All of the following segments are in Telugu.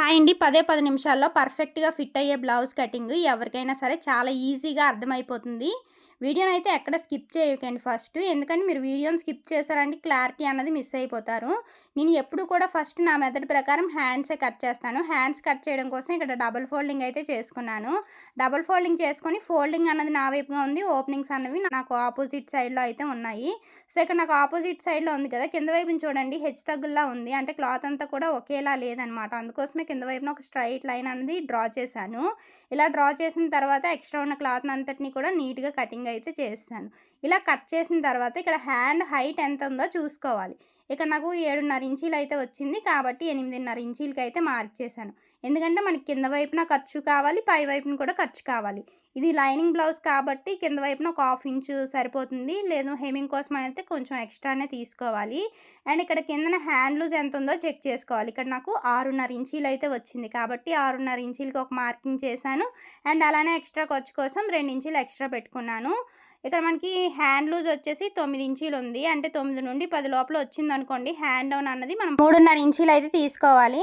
హాయ్ అండి. పదే పది నిమిషాల్లో పర్ఫెక్ట్గా ఫిట్ అయ్యే బ్లౌజ్ కటింగ్ ఎవరికైనా సరే చాలా ఈజీగా అర్థమైపోతుంది. వీడియోని అయితే ఎక్కడ స్కిప్ చేయకండి ఫస్ట్. ఎందుకంటే మీరు వీడియోని స్కిప్ చేశారంటే క్లారిటీ అన్నది మిస్ అయిపోతారు. నేను ఎప్పుడు కూడా ఫస్ట్ నా మెథడ్ ప్రకారం హ్యాండ్సే కట్ చేస్తాను. హ్యాండ్స్ కట్ చేయడం కోసం ఇక్కడ డబుల్ ఫోల్డింగ్ అయితే చేసుకున్నాను. డబుల్ ఫోల్డింగ్ చేసుకొని ఫోల్డింగ్ అన్నది నా వైపుగా ఉంది. ఓపెనింగ్స్ అన్నవి నాకు ఆపోజిట్ సైడ్లో అయితే ఉన్నాయి. సో ఇక్కడ నాకు ఆపోజిట్ సైడ్లో ఉంది కదా కింద వైపుని చూడండి హెచ్ తగ్గుల్లా ఉంది. అంటే క్లాత్ అంతా కూడా ఒకేలా లేదనమాట అందుకోసమే కింద వైపున ఒక స్ట్రైట్ లైన్ అనేది డ్రా చేశాను. ఇలా డ్రా చేసిన తర్వాత ఎక్స్ట్రా ఉన్న క్లాత్ అంతటిని కూడా నీట్గా కటింగ్ అయితే చేస్తాను. ఇలా కట్ చేసిన తర్వాత ఇక్కడ హ్యాండ్ హైట్ ఎంత ఉందో చూసుకోవాలి. ఇక్కడ నాకు ఏడున్నర ఇంచీలు అయితే వచ్చింది కాబట్టి ఎనిమిదిన్నర ఇంచీలకి అయితే మార్క్ చేశాను. ఎందుకంటే మనకి కింద వైపున ఖర్చు కావాలి పై వైపున కూడా ఖర్చు కావాలి. ఇది లైనింగ్ బ్లౌజ్ కాబట్టి కింద వైపున ఒక హాఫ్ ఇంచు సరిపోతుంది. లేదు హెమింగ్ కోసం అయితే కొంచెం ఎక్స్ట్రానే తీసుకోవాలి. అండ్ ఇక్కడ కిందన హ్యాండ్ లూజ్ ఎంత ఉందో చెక్ చేసుకోవాలి. ఇక్కడ నాకు ఆరున్నర ఇంచీలు అయితే వచ్చింది కాబట్టి ఆరున్నర ఇంచీలకి ఒక మార్కింగ్ చేశాను. అండ్ అలానే ఎక్స్ట్రా ఖర్చు కోసం రెండు ఇంచీలు ఎక్స్ట్రా పెట్టుకున్నాను. ఇక్కడ మనకి హ్యాండ్ లూజ్ వచ్చేసి తొమ్మిది ఇంచీలు ఉంది. అంటే తొమ్మిది నుండి పది లోపల వచ్చింది అనుకోండి హ్యాండ్ డౌన్ అన్నది మనం మూడున్నర ఇంచీలు అయితే తీసుకోవాలి.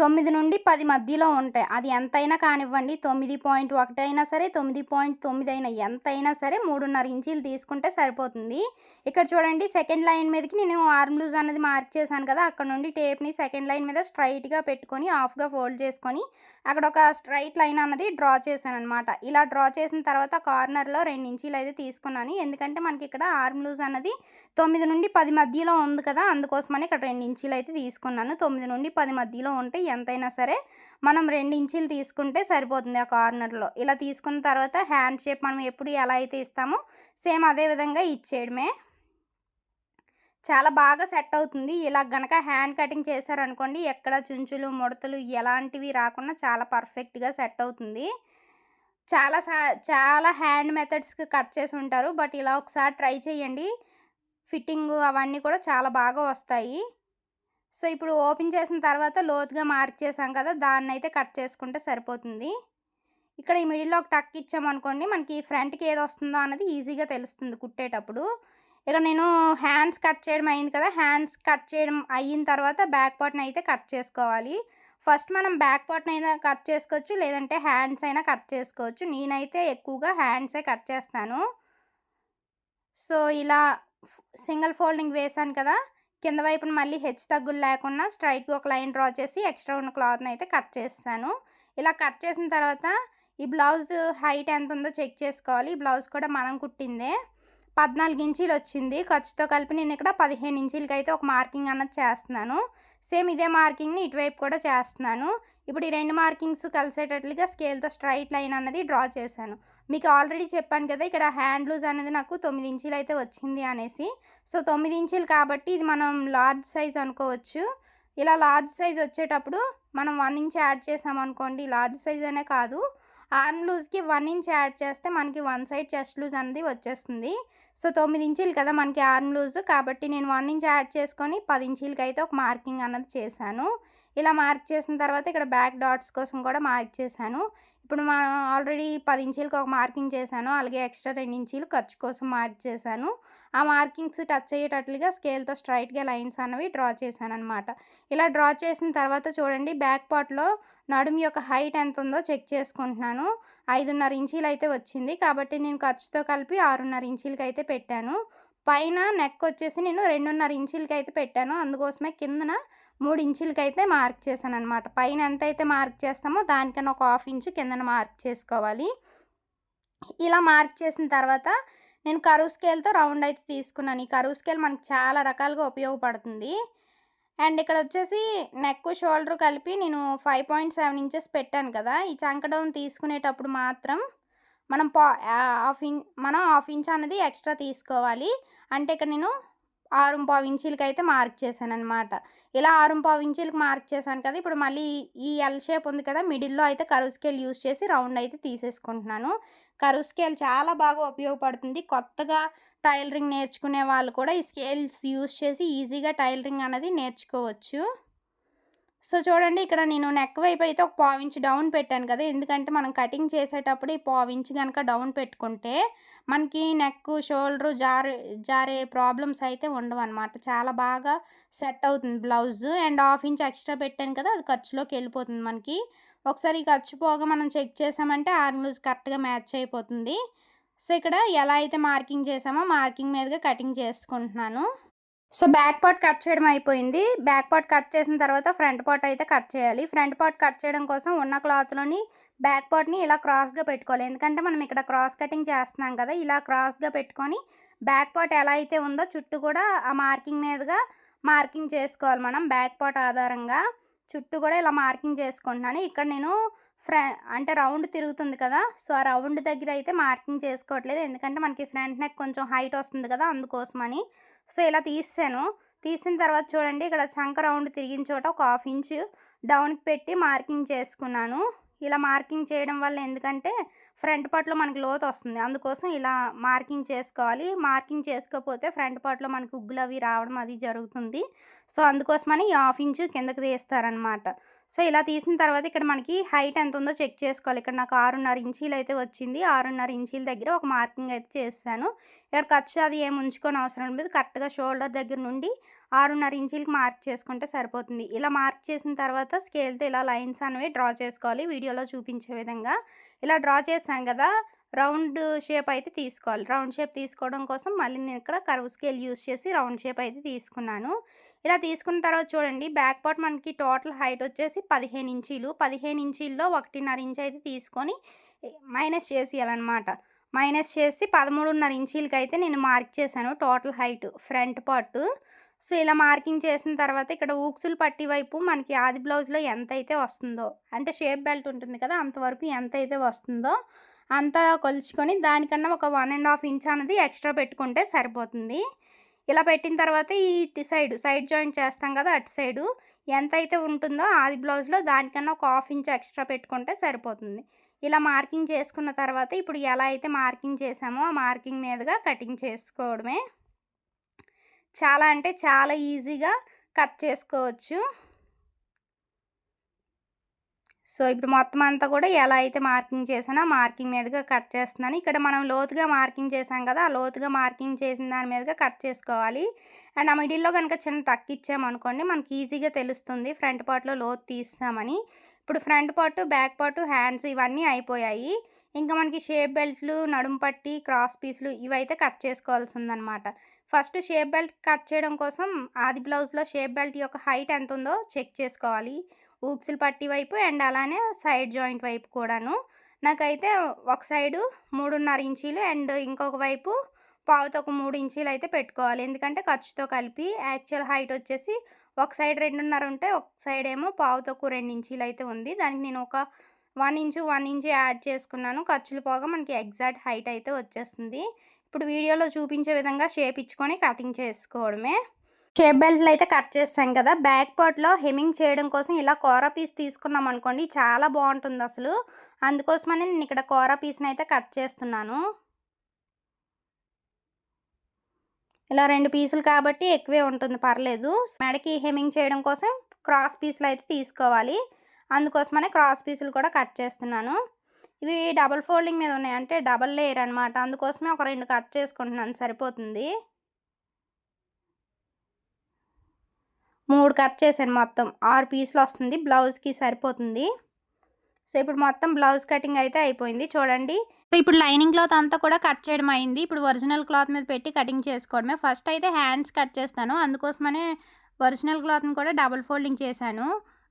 తొమ్మిది నుండి పది మధ్యలో ఉంటాయి. అది ఎంతైనా కానివ్వండి తొమ్మిది పాయింట్ ఒకటి అయినా సరే తొమ్మిది పాయింట్ తొమ్మిది అయినా ఎంతైనా సరే మూడున్నర ఇంచీలు తీసుకుంటే సరిపోతుంది. ఇక్కడ చూడండి సెకండ్ లైన్ మీదకి నేను ఆర్మ్ లూజ్ అనేది మార్క్ చేశాను కదా అక్కడ నుండి టేప్ని సెకండ్ లైన్ మీద స్ట్రైట్గా పెట్టుకొని ఆఫ్గా ఫోల్డ్ చేసుకొని అక్కడ ఒక స్ట్రైట్ లైన్ అన్నది డ్రా చేశాను అనమాట ఇలా డ్రా చేసిన తర్వాత కార్నర్లో రెండు ఇంచీలు అయితే తీసుకున్నాను. ఎందుకంటే మనకి ఇక్కడ ఆర్మ్ లూజ్ అన్నది తొమ్మిది నుండి పది మధ్యలో ఉంది కదా అందుకోసమని ఇక్కడ రెండు ఇంచీలు అయితే తీసుకున్నాను. తొమ్మిది నుండి పది మధ్యలో ఉంటే ఎంతైనా సరే మనం రెండు ఇంచీలు తీసుకుంటే సరిపోతుంది ఆ కార్నర్లో. ఇలా తీసుకున్న తర్వాత హ్యాండ్ షేప్ మనం ఎప్పుడు ఎలా అయితే ఇస్తామో సేమ్ అదే విధంగా ఇచ్చేయడమే. చాలా బాగా సెట్ అవుతుంది. ఇలా గనక హ్యాండ్ కటింగ్ చేశారనుకోండి ఎక్కడ చుంచులు ముడతలు ఎలాంటివి రాకుండా చాలా పర్ఫెక్ట్గా సెట్ అవుతుంది. చాలా సా చాలా హ్యాండ్ మెథడ్స్కి కట్ చేసి ఉంటారు. బట్ ఇలా ఒకసారి ట్రై చేయండి. ఫిట్టింగ్ అవన్నీ కూడా చాలా బాగా వస్తాయి. సో ఇప్పుడు ఓపెన్ చేసిన తర్వాత లోతుగా మార్క్ చేసాం కదా దాన్ని అయితే కట్ చేసుకుంటే సరిపోతుంది. ఇక్కడ ఈ మిడిల్లో ఒక టక్ ఇచ్చామనుకోండి మనకి ఫ్రంట్కి ఏది వస్తుందో అన్నది ఈజీగా తెలుస్తుంది కుట్టేటప్పుడు. ఇక నేను హ్యాండ్స్ కట్ చేయడం అయింది కదా హ్యాండ్స్ కట్ చేయడం అయిన తర్వాత బ్యాక్ పార్ట్ని అయితే కట్ చేసుకోవాలి. ఫస్ట్ మనం బ్యాక్ పార్ట్ని అయినా కట్ చేసుకోవచ్చు లేదంటే హ్యాండ్స్ అయినా కట్ చేసుకోవచ్చు. నేనైతే ఎక్కువగా హ్యాండ్సే కట్ చేస్తాను. సో ఇలా సింగిల్ ఫోల్డింగ్ వేసాను కదా కింద వైపున మళ్ళీ హెచ్ తగ్గులు లేకుండా స్ట్రైట్గా ఒక లైన్ డ్రా చేసి ఎక్స్ట్రా ఉన్న క్లాత్ని అయితే కట్ చేస్తాను. ఇలా కట్ చేసిన తర్వాత ఈ బ్లౌజ్ హైట్ ఎంత ఉందో చెక్ చేసుకోవాలి. ఈ బ్లౌజ్ కూడా మనం కుట్టిందే పద్నాలుగు ఇంచీలు వచ్చింది. ఖర్చుతో కలిపి నేను ఇక్కడ పదిహేను ఇంచీలకి అయితే ఒక మార్కింగ్ అన్నది చేస్తున్నాను. సేమ్ ఇదే మార్కింగ్ని ఇటువైపు కూడా చేస్తున్నాను. ఇప్పుడు ఈ రెండు మార్కింగ్స్ కలిసేటట్లుగా స్కేల్తో స్ట్రైట్ లైన్ అన్నది డ్రా చేశాను. మీకు ఆల్రెడీ చెప్పాను కదా ఇక్కడ హ్యాండ్ లూజ్ అనేది నాకు తొమ్మిది ఇంచీలు అయితే వచ్చింది అనేసి. సో తొమ్మిది ఇంచీలు కాబట్టి ఇది మనం లార్జ్ సైజ్ అనుకోవచ్చు. ఇలా లార్జ్ సైజ్ వచ్చేటప్పుడు మనం వన్ ఇంచ్ యాడ్ చేసామనుకోండి లార్జ్ సైజ్ అనే కాదు. ఆర్మ్ లూజ్కి వన్ ఇంచ్ యాడ్ చేస్తే మనకి వన్ సైడ్ చెస్ట్ లూజ్ అనేది వచ్చేస్తుంది. సో తొమ్మిది ఇంచీలు కదా మనకి ఆర్మ్ లూజ్ కాబట్టి నేను వన్ ఇంచ్ యాడ్ చేసుకొని పది ఇంచీలకి అయితే ఒక మార్కింగ్ అన్నది చేశాను. ఇలా మార్క్ చేసిన తర్వాత ఇక్కడ బ్యాక్ డాట్స్ కోసం కూడా మార్క్ చేశాను. ఇప్పుడు మనం ఆల్రెడీ పది ఇంచీలకు ఒక మార్కింగ్ చేశాను. అలాగే ఎక్స్ట్రా రెండు ఇంచీలు ఖర్చు కోసం మార్క్ చేశాను. ఆ మార్కింగ్స్ టచ్ అయ్యేటట్లుగా స్కేల్తో స్ట్రైట్గా లైన్స్ అనేవి డ్రా చేశాను అనమాట ఇలా డ్రా చేసిన తర్వాత చూడండి బ్యాక్ పార్ట్లో నడుము యొక్క హైట్ ఎంత ఉందో చెక్ చేసుకుంటున్నాను. ఐదున్నర ఇంచీలు అయితే వచ్చింది. కాబట్టి నేను ఖర్చుతో కలిపి ఆరున్నర ఇంచీలకి అయితే పెట్టాను. పైన నెక్ వచ్చేసి నేను రెండున్నర ఇంచీలకి అయితే పెట్టాను. అందుకోసమే కిందన మూడు ఇంచులకి అయితే మార్క్ చేశాను అనమాట పైన ఎంత అయితే మార్క్ చేస్తామో దానికన్నా ఒక హాఫ్ ఇంచు కిందన మార్క్ చేసుకోవాలి. ఇలా మార్క్ చేసిన తర్వాత నేను కరువు స్కేల్తో రౌండ్ అయితే తీసుకున్నాను. ఈ కరువు స్కేల్ మనకు చాలా రకాలుగా ఉపయోగపడుతుంది. అండ్ ఇక్కడ వచ్చేసి నెక్ షోల్డర్ కలిపి నేను ఫైవ్ పాయింట్ సెవెన్ ఇంచెస్ పెట్టాను కదా. ఈ చంక డౌన్ తీసుకునేటప్పుడు మాత్రం మనం పా హాఫ్ ఇన్ మనం హాఫ్ ఇంచ్ అనేది ఎక్స్ట్రా తీసుకోవాలి. అంటే ఇక్కడ నేను ఆరు పావు ఇంచీలకి అయితే మార్క్ చేశాను అనమాట ఇలా ఆరు పావు ఇంచీలకి మార్క్ చేశాను కదా ఇప్పుడు మళ్ళీ ఈ ఎల్ షేప్ ఉంది కదా మిడిల్లో అయితే కరువు స్కేల్ యూస్ చేసి రౌండ్ అయితే తీసేసుకుంటున్నాను. కరువు స్కేల్ చాలా బాగా ఉపయోగపడుతుంది. కొత్తగా టైలరింగ్ నేర్చుకునే వాళ్ళు కూడా ఈ స్కేల్స్ యూస్ చేసి ఈజీగా టైలరింగ్ అనేది నేర్చుకోవచ్చు. సో చూడండి ఇక్కడ నేను నెక్ వైపు అయితే ఒక పావించ్ డౌన్ పెట్టాను కదా. ఎందుకంటే మనం కటింగ్ చేసేటప్పుడు ఈ పావించ్ కనుక డౌన్ పెట్టుకుంటే మనకి నెక్ షోల్డర్ జారే జారే ప్రాబ్లమ్స్ అయితే ఉండవు అనమాట చాలా బాగా సెట్ అవుతుంది blouse and half inch extra పెట్టాను కదా అది ఖర్చులోకి వెళ్ళిపోతుంది మనకి. ఒకసారి ఖర్చు పోగా మనం చెక్ చేసామంటే ఆర్మ్లూజ్ కరెక్ట్గా మ్యాచ్ అయిపోతుంది. సో ఇక్కడ ఎలా అయితే మార్కింగ్ చేసామో మార్కింగ్ మీదుగా కటింగ్ చేసుకుంటున్నాను. సో బ్యాక్ పార్ట్ కట్ చేయడం అయిపోయింది. బ్యాక్ పార్ట్ కట్ చేసిన తర్వాత ఫ్రంట్ పార్ట్ అయితే కట్ చేయాలి. ఫ్రంట్ పార్ట్ కట్ చేయడం కోసం ఉన్న క్లాత్లోని బ్యాక్ పార్ట్ని ఇలా క్రాస్గా పెట్టుకోవాలి. ఎందుకంటే మనం ఇక్కడ క్రాస్ కటింగ్ చేస్తున్నాం కదా ఇలా క్రాస్గా పెట్టుకొని బ్యాక్ పార్ట్ ఎలా అయితే ఉందో చుట్టూ కూడా ఆ మార్కింగ్ మీదుగా మార్కింగ్ చేసుకోవాలి మనం. బ్యాక్ పార్ట్ ఆధారంగా చుట్టూ కూడా ఇలా మార్కింగ్ చేసుకుంటున్నాను. ఇక్కడ నేను ఫ్ర అంటే రౌండ్ తిరుగుతుంది కదా సో ఆ రౌండ్ దగ్గర అయితే మార్కింగ్ చేసుకోవట్లేదు. ఎందుకంటే మనకి ఫ్రంట్ నెక్ కొంచెం హైట్ వస్తుంది కదా అందుకోసమని. సో ఇలా తీసాను. తీసిన తర్వాత చూడండి ఇక్కడ చంక రౌండ్ తిరిగిన చోట ఒక హాఫ్ ఇంచ్ డౌన్కి పెట్టి మార్కింగ్ చేసుకున్నాను. ఇలా మార్కింగ్ చేయడం వల్ల ఎందుకంటే ఫ్రంట్ పార్ట్లో మనకి లోతు వస్తుంది. అందుకోసం ఇలా మార్కింగ్ చేసుకోవాలి. మార్కింగ్ చేసుకోకపోతే ఫ్రంట్ పార్ట్లో మనకి ఉగ్గులు అవి రావడం అది జరుగుతుంది. సో అందుకోసమని ఈ హాఫ్ ఇంచు కిందకి తీస్తారనమాట సో ఇలా తీసిన తర్వాత ఇక్కడ మనకి హైట్ ఎంత ఉందో చెక్ చేసుకోవాలి. ఇక్కడ నాకు ఆరున్నర ఇంచీలు అయితే వచ్చింది. ఆరున్నర ఇంచీల దగ్గర ఒక మార్కింగ్ అయితే చేస్తాను ఇక్కడ ఖర్చు అది ఏం ఉంచుకొని అవసరం లేదు. కరెక్ట్గా షోల్డర్ దగ్గర నుండి ఆరున్నర ఇంచీలకి మార్క్ చేసుకుంటే సరిపోతుంది. ఇలా మార్క్ చేసిన తర్వాత స్కేల్తో ఇలా లైన్స్ అనేవి డ్రా చేసుకోవాలి. వీడియోలో చూపించే విధంగా. ఇలా డ్రా చేసాం కదా రౌండ్ షేప్ అయితే తీసుకోవాలి. రౌండ్ షేప్ తీసుకోవడం కోసం మళ్ళీ నేను ఇక్కడ కర్వ్ స్కేల్ యూస్ చేసి రౌండ్ షేప్ అయితే తీసుకున్నాను. ఇలా తీసుకున్న తర్వాత చూడండి బ్యాక్ పార్ట్ మనకి టోటల్ హైట్ వచ్చేసి పదిహేను ఇంచీలు. పదిహేను ఇంచీల్లో ఒకటిన్నర ఇంచ్ అయితే తీసుకొని మైనస్ చేసేయాలన్నమాట. మైనస్ చేసి పదమూడున్నర ఇంచీలకి అయితే నేను మార్క్ చేశాను total height front part. So ఇలా మార్కింగ్ చేసిన తర్వాత ఇక్కడ ఊక్సులు పట్టి వైపు మనకి ఆది బ్లౌజ్లో ఎంత అయితే వస్తుందో అంటే షేప్ బెల్ట్ ఉంటుంది కదా అంతవరకు ఎంత అయితే వస్తుందో అంతా కొలుచుకొని దానికన్నా ఒక వన్ అండ్ హాఫ్ ఇంచ్ అనేది ఎక్స్ట్రా పెట్టుకుంటే సరిపోతుంది. ఇలా పెట్టిన తర్వాత ఈ సైడ్ సైడ్ జాయింట్ చేస్తాం కదా అటు సైడు ఎంత అయితే ఉంటుందో ఆది బ్లౌజ్లో దానికన్నా ఒక హాఫ్ ఇంచ్ ఎక్స్ట్రా పెట్టుకుంటే సరిపోతుంది. ఇలా మార్కింగ్ చేసుకున్న తర్వాత ఇప్పుడు ఎలా అయితే మార్కింగ్ చేసామో ఆ మార్కింగ్ మీదుగా కటింగ్ చేసుకోవడమే. చాలా అంటే చాలా ఈజీగా కట్ చేసుకోవచ్చు. సో ఇప్పుడు మొత్తం అంతా కూడా ఎలా అయితే మార్కింగ్ చేసానో మార్కింగ్ మీదుగా కట్ చేస్తున్నాను. ఇక్కడ మనం లోతుగా మార్కింగ్ చేసాం కదా ఆ లోతుగా మార్కింగ్ చేసిన దాని మీదుగా కట్ చేసుకోవాలి. అండ్ ఆ మిడిల్లో కనుక చిన్న టక్ ఇచ్చామనుకోండి మనకి ఈజీగా తెలుస్తుంది ఫ్రంట్ పార్ట్లో లోతు తీస్తామని. ఇప్పుడు front part back part hands ఇవన్నీ అయిపోయాయి. ఇంకా మనకి షేప్ బెల్ట్లు నడుము పట్టి క్రాస్ పీసులు ఇవైతే కట్ చేసుకోవాల్సి ఉందన్నమాట ఫస్ట్ షేప్ బెల్ట్ కట్ చేయడం కోసం ఆది బ్లౌజ్లో షేప్ బెల్ట్ యొక్క హైట్ ఎంత ఉందో చెక్ చేసుకోవాలి. ఊక్సులు పట్టి వైపు అండ్ అలానే సైడ్ జాయింట్ వైపు కూడాను. నాకైతే ఒక సైడు మూడున్నర ఇంచీలు అండ్ ఇంకొక వైపు పావుతో ఒక మూడు ఇంచీలు అయితే పెట్టుకోవాలి. ఎందుకంటే ఖర్చుతో కలిపి యాక్చువల్ హైట్ వచ్చేసి ఒక సైడ్ రెండున్నర ఉంటే ఒక సైడ్ ఏమో పావుతోకు రెండు ఇంచీలు అయితే ఉంది. దానికి నేను ఒక one inch one inch add చేసుకున్నాను. ఖర్చులు పోగా మనకి ఎగ్జాక్ట్ హైట్ అయితే వచ్చేస్తుంది. ఇప్పుడు వీడియోలో చూపించే విధంగా షేప్ ఇచ్చుకొని కటింగ్ చేసుకోవడమే. షేప్ బెల్ట్లు అయితే కట్ చేస్తాం కదా. బ్యాక్ పార్ట్లో హెమింగ్ చేయడం కోసం ఇలా కూర పీస్ తీసుకున్నాం అనుకోండి చాలా బాగుంటుంది అసలు. అందుకోసమని నేను ఇక్కడ కూర పీస్ని అయితే కట్ చేస్తున్నాను. ఇలా రెండు పీసులు కాబట్టి ఎక్కువే ఉంటుంది పర్లేదు. మెడకి హెమింగ్ చేయడం కోసం క్రాస్ పీసులు అయితే తీసుకోవాలి. అందుకోసమనే క్రాస్ పీసులు కూడా కట్ చేస్తున్నాను. ఇవి డబల్ ఫోల్డింగ్ మీద ఉన్నాయి అంటే డబల్ లేయర్ అనమాట అందుకోసమే ఒక రెండు కట్ చేసుకుంటున్నాను సరిపోతుంది. మూడు కట్ చేశాను మొత్తం. ఆరు పీసులు వస్తుంది. బ్లౌజ్కి సరిపోతుంది. సో ఇప్పుడు మొత్తం బ్లౌజ్ కటింగ్ అయితే అయిపోయింది. చూడండి. ఇప్పుడు లైనింగ్ క్లాత్ అంతా కూడా కట్ చేయడం అయింది. ఇప్పుడు ఒరిజినల్ క్లాత్ మీద పెట్టి కటింగ్ చేసుకోవడమే. ఫస్ట్ అయితే హ్యాండ్స్ కట్ చేస్తాను. అందుకోసమనే ఒరిజినల్ క్లాత్ని కూడా డబుల్ ఫోల్డింగ్ చేశాను.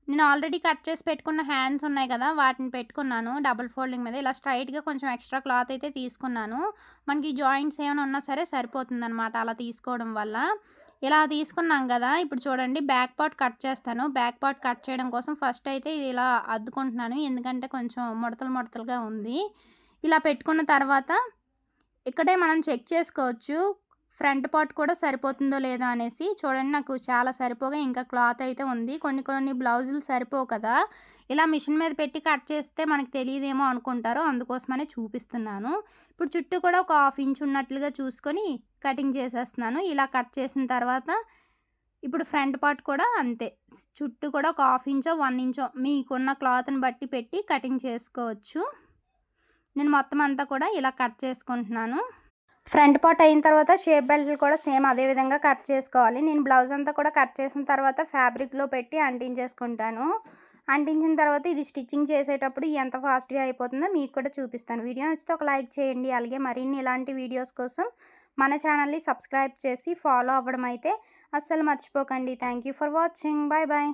నేను ఆల్రెడీ కట్ చేసి పెట్టుకున్న హ్యాండ్స్ ఉన్నాయి కదా వాటిని పెట్టుకున్నాను. డబుల్ ఫోల్డింగ్ మీద ఇలా స్ట్రైట్గా కొంచెం ఎక్స్ట్రా క్లాత్ అయితే తీసుకున్నాను. మనకి జాయింట్స్ ఏమైనా ఉన్నా సరే సరిపోతుందన్నమాట అలా తీసుకోవడం వల్ల. ఇలా తీసుకున్నాం కదా ఇప్పుడు చూడండి బ్యాక్ పార్ట్ కట్ చేస్తాను. బ్యాక్ పార్ట్ కట్ చేయడం కోసం ఫస్ట్ అయితే ఇది ఇలా అద్దుకుంటున్నాను. ఎందుకంటే కొంచెం ముడతలు ముడతలుగా ఉంది. ఇలా పెట్టుకున్న తర్వాత ఇక్కడే మనం చెక్ చేసుకోవచ్చు. ఫ్రంట్ పార్ట్ కూడా సరిపోతుందో లేదో అనేసి చూడండి నాకు చాలా సరిపోగా ఇంకా క్లాత్ అయితే ఉంది. కొన్ని కొన్ని బ్లౌజులు సరిపోవు కదా. ఇలా మిషన్ మీద పెట్టి కట్ చేస్తే మనకు తెలియదేమో అనుకుంటారు అందుకోసమనే చూపిస్తున్నాను. ఇప్పుడు చుట్టూ కూడా ఒక హాఫ్ ఇంచ్ ఉన్నట్లుగా చూసుకొని కటింగ్ చేసేస్తున్నాను. ఇలా కట్ చేసిన తర్వాత ఇప్పుడు ఫ్రంట్ పార్ట్ కూడా అంతే. చుట్టూ కూడా ఒక హాఫ్ ఇంచో వన్ ఇంచో మీకున్న క్లాత్ని బట్టి పెట్టి కటింగ్ చేసుకోవచ్చు. నేను మొత్తం అంతా కూడా ఇలా కట్ చేసుకుంటున్నాను. ఫ్రంట్ పార్ట్ అయిన తర్వాత షేప్ బెల్ట్లు కూడా సేమ్ అదే విధంగా కట్ చేసుకోవాలి. నేను బ్లౌజ్ అంతా కూడా కట్ చేసిన తర్వాత ఫ్యాబ్రిక్లో పెట్టి అంటించేసుకుంటాను. అంటించిన తర్వాత ఇది స్టిచ్చింగ్ చేసేటప్పుడు ఎంత ఫాస్ట్గా అయిపోతుందో మీకు కూడా చూపిస్తాను. వీడియో నచ్చితే ఒక లైక్ చేయండి. అలాగే మరిన్ని ఇలాంటి వీడియోస్ కోసం మన ఛానల్ని సబ్స్క్రైబ్ చేసి ఫాలో అవ్వడం అయితే అస్సలు మర్చిపోకండి. Thank you for watching. Bye bye.